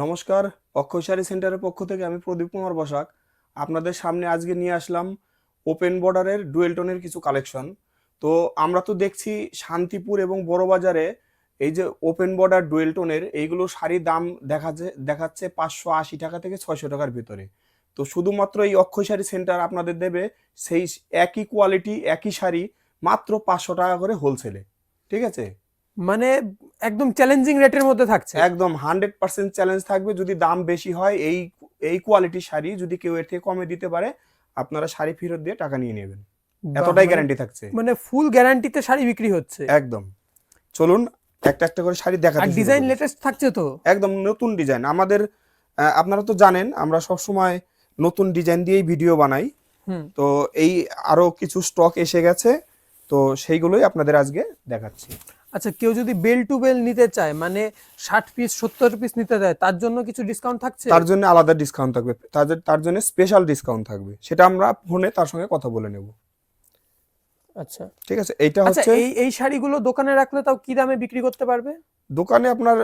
নমস্কার, অক্ষয় সেন্টারের পক্ষ থেকে আমি প্রদীপ কুমার বসাক। আপনাদের সামনে আজকে নিয়ে আসলাম ওপেন বর্ডারের ডুয়েলটনের কিছু কালেকশন। তো আমরা তো দেখছি শান্তিপুর এবং বড়বাজারে এই যে ওপেন বর্ডার ডুয়েলটনের এইগুলো শাড়ির দাম দেখাচ্ছে দেখাচ্ছে পাঁচশো আশি টাকা থেকে ছয়শো টাকার ভিতরে। তো শুধুমাত্র এই অক্ষয় সেন্টার আপনাদের দেবে সেই একই কোয়ালিটি একই শাড়ি মাত্র পাঁচশো টাকা করে হোলসেলে ঠিক আছে? মানে একদম চ্যালেঞ্জিং রেটের মধ্যে থাকছে। একদম হান্ড্রেড পার্সেন্ট চ্যালেঞ্জ থাকবে যদি দাম বেশি হয় এই এই কোয়ালিটির শাড়ি যদি কেউ এর থেকে কমে দিতে পারে আপনারা শাড়ি ফেরত দিয়ে টাকা নিয়ে নেবেন। এতটাই মানে- গ্যারান্টি থাকছে। মানে ফুল গ্যারান্টিতে শাড়ি বিক্রি হচ্ছে। একদম। চলুন একটা একটা করে শাড়ি দেখাতে আর ডিজাইন লেটেস্ট থাকছে তো? একদম নতুন ডিজাইন আমাদের আপনারা তো জানেন আমরা সব সময় নতুন ডিজাইন দিয়েই ভিডিও বানাই। হুম। তো এই আরও কিছু স্টক এসে গেছে তো সেইগুলোই আপনাদের আজকে দেখাচ্ছি। আচ্ছা কেউ যদি বেল টু বেল নিতে চায় মানে ষাট পিস সত্তর পিস নিতে চায় তার জন্য কিছু ডিসকাউন্ট থাকছে? তার জন্য আলাদা ডিসকাউন্ট থাকবে। তাদের তার জন্য স্পেশাল ডিসকাউন্ট থাকবে। সেটা আমরা ফোনে তার সঙ্গে কথা বলে নেব। আচ্ছা। ঠিক আছে? এইটা আচ্ছা হচ্ছে এই এই শাড়িগুলো দোকানে রাখলে তাও কি দামে বিক্রি করতে পারবে? দোকানে আপনার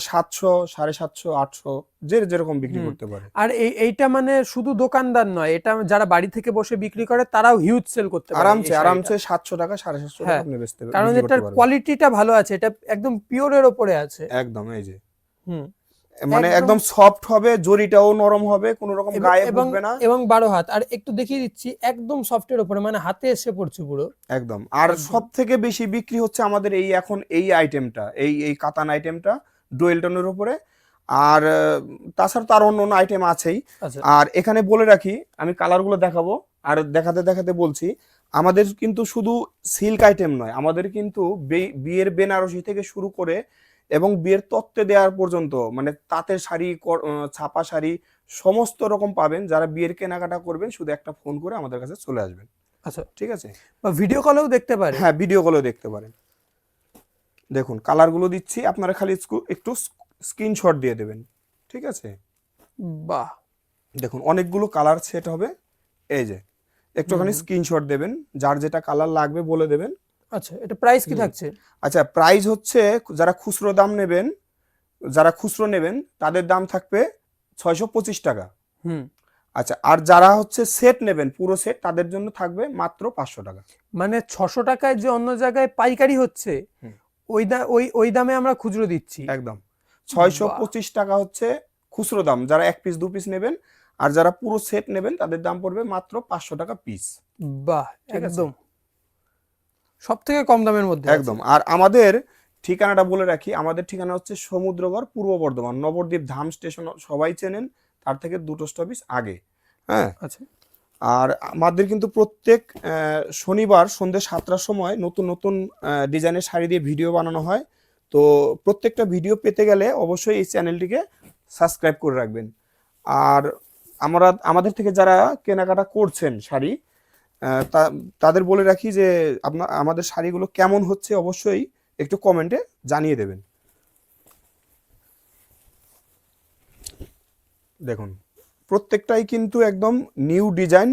সাতশো সাড়ে সাতশো আটশো যে যেরকম বিক্রি করতে পারে। আর এই এইটা মানে শুধু দোকানদার নয় এটা যারা বাড়ি থেকে বসে বিক্রি করে তারাও হিউজ সেল করতে পারে আরামসে আরামসে সাতশো টাকা সাড়ে সাতশো টাকা হ্যাঁ, আপনি বেচতে কারণ এটার। কোয়ালিটিটা ভালো আছে এটা একদম পিওরের ওপরে আছে। একদম এই যে। হুম। মানে একদম- সফট হবে জরিটাও নরম হবে কোনো রকম গায়ে পড়বে না। এবং বারো হাত। আর একটু দেখিয়ে দিচ্ছি একদম সফটের ওপরে মানে হাতে এসে পড়ছে পুরো। একদম। আর। সব থেকে বেশি বিক্রি হচ্ছে আমাদের এই এখন এই আইটেমটা এই এই কাতান আইটেমটা ডুয়েল টোনের উপরে। আর তাছাড়া তার অন্য অন্য আইটেম আছেই। আচ্ছা। আর এখানে বলে রাখি আমি কালারগুলো দেখাবো আর দেখাতে দেখাতে বলছি আমাদের কিন্তু শুধু সিল্ক আইটেম নয় আমাদের কিন্তু বিয়ের বেনারসি থেকে শুরু করে এবং বিয়ের তত্ত্বে দেওয়ার পর্যন্ত মানে তাঁতের শাড়ি ছাপা শাড়ি সমস্ত রকম পাবেন। যারা বিয়ের কেনাকাটা করবেন শুধু একটা ফোন করে আমাদের কাছে চলে আসবেন। আচ্ছা। ঠিক আছে? বা ভিডিও কলেও দেখতে পারে হ্যাঁ ভিডিওগুলো দেখতে পারেন। দেখুন কালারগুলো দিচ্ছি। আপনারা খালি একটু স্ক্রিনশট দিয়ে দেবেন। ঠিক আছে? বাহ! দেখুন অনেকগুলো কালার সেট হবে। এই যে একটুখানি। স্ক্রিনশট দেবেন। যার যেটা কালার লাগবে বলে দেবেন। আচ্ছা এটা প্রাইস কি থাকছে? আচ্ছা প্রাইস হচ্ছে যারা খুচরো দাম নেবেন যারা খুচরো নেবেন তাদের দাম থাকবে ছয়শো পঁচিশ টাকা। হুম। আচ্ছা আর যারা হচ্ছে সেট নেবেন পুরো সেট তাদের জন্য থাকবে মাত্র পাঁচশো টাকা। মানে ছশো টাকায় যে অন্য জায়গায় পাইকারি হচ্ছে ওই ওই ওই দামে আমরা খুচরো দিচ্ছি। একদম। ছয়শো পঁচিশ টাকা হচ্ছে খুচরো দাম যারা এক পিস দু পিস নেবেন আর যারা পুরো সেট নেবেন তাদের দাম পড়বে মাত্র পাঁচশো টাকা পিস বাহ একদম। সব থেকে কম দামের মধ্যে একদম। আর আমাদের ঠিকানাটা বলে রাখি আমাদের ঠিকানা হচ্ছে সমুদ্রগড় পূর্ব বর্ধমান নবদ্বীপ ধাম স্টেশন সবাই চেনেন তার থেকে দুটো স্টপিস আগে। হ্যাঁ? আচ্ছা। আর আমাদের কিন্তু প্রত্যেক শনিবার সন্ধ্যে সাতটার সময় নতুন নতুন ডিজাইনের শাড়ি দিয়ে ভিডিও বানানো হয়। তো প্রত্যেকটা ভিডিও পেতে গেলে অবশ্যই এই চ্যানেলটিকে সাবস্ক্রাইব করে রাখবেন। আর আমরা আমাদের থেকে যারা কেনাকাটা করছেন শাড়ি তাদের বলে রাখি যে আপনার আমাদের শাড়িগুলো কেমন হচ্ছে অবশ্যই একটু কমেন্টে জানিয়ে দেবেন। দেখুন প্রত্যেকটাই কিন্তু একদম নিউ ডিজাইন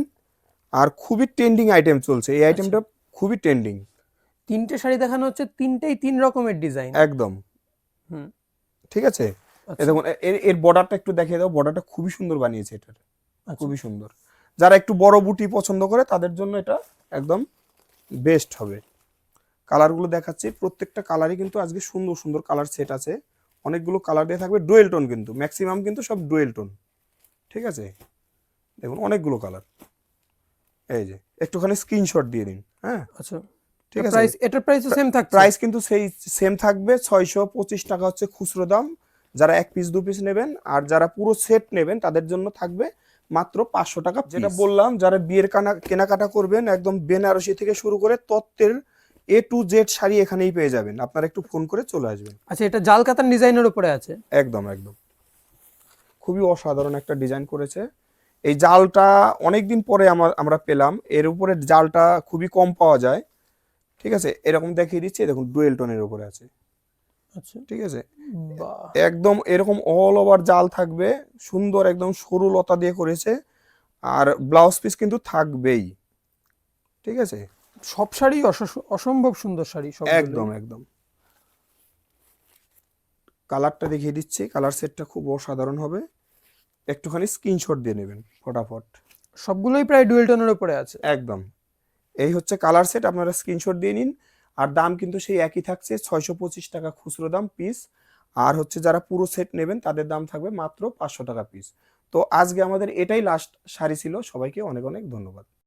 আর খুবই ট্রেন্ডিং আইটেম চলছে। এই আইটেমটা খুবই ট্রেন্ডিং তিনটে শাড়ি দেখানো হচ্ছে তিনটেই তিন রকমের ডিজাইন একদম। হুম। ঠিক আছে? আচ্ছা, দেখুন এর এর বর্ডারটা একটু দেখিয়ে দাও বর্ডারটা খুবই সুন্দর বানিয়েছে এটার। আচ্ছা। খুবই সুন্দর। যারা একটু বড় বুটি পছন্দ করে তাদের জন্য এটা একদম বেস্ট হবে। কালারগুলো দেখাচ্ছি প্রত্যেকটা কালারই কিন্তু আজকে সুন্দর সুন্দর কালার সেট আছে। অনেকগুলো কালার দিয়ে থাকবে ডুয়েল টোন কিন্তু ম্যাক্সিমাম কিন্তু সব ডুয়েল টোন ঠিক আছে? দেখুন অনেকগুলো কালার এই যে একটুখানি স্ক্রিনশট দিয়ে দিন হ্যাঁ? আচ্ছা। ঠিক আছে? প্রাইস এটার প্রাইস সেম থাকছে? প্রাইস কিন্তু সেই সেম থাকবে ছয়শো পঁচিশ টাকা হচ্ছে খুচরো দাম। যারা এক পিস দু পিস নেবেন আর যারা পুরো সেট নেবেন তাদের জন্য থাকবে মাত্র পাঁচশো টাকা যেটা বললাম যারা বিয়ের কানা কেনাকাটা করবেন একদম বেনারসি থেকে শুরু করে তত্ত্বের এ টু জেড শাড়ি এখানেই পেয়ে যাবেন। আপনারা একটু ফোন করে চলে আসবেন। আচ্ছা এটা জাল কাতান ডিজাইনের উপরে আছে? একদম একদম। খুবই অসাধারণ একটা ডিজাইন করেছে। এই জালটা অনেকদিন পরে আমার আমরা পেলাম। এর উপরে জালটা খুবই কম পাওয়া যায়। ঠিক আছে? এরকম দেখিয়ে দিচ্ছি। দেখুন ডুয়েল টোনের উপরে আছে। ঠিক আছে? একদম এরকম অল ওভার জাল থাকবে সুন্দর একদম সরু লতা দিয়ে করেছে আর ব্লাউজ পিস কিন্তু থাকবেই। ঠিক আছে? সব শাড়ি অসম্ভব সুন্দর শাড়ি সব একদম একদম। কালারটা দেখিয়ে দিচ্ছি কালার সেটটা খুব অসাধারণ হবে। একটুখানি স্ক্রিনশট দিয়ে নেবেন ফটাফট। সবগুলোই প্রায় ডুয়েল টোনের উপরে আছে। একদম। এই হচ্ছে কালার সেট আপনারা স্ক্রিনশট দিয়ে নিন। আর দাম কিন্তু সেই একই থাকছে, ছয়শো পঁচিশ টাকা খুচরো দাম পিস আর হচ্ছে যারা পুরো সেট নেবেন, তাদের দাম থাকবে মাত্র পাঁচশো টাকা পিস তো আজকে আমাদের এটাই লাস্ট শাড়ি ছিল। সবাইকে অনেক অনেক ধন্যবাদ।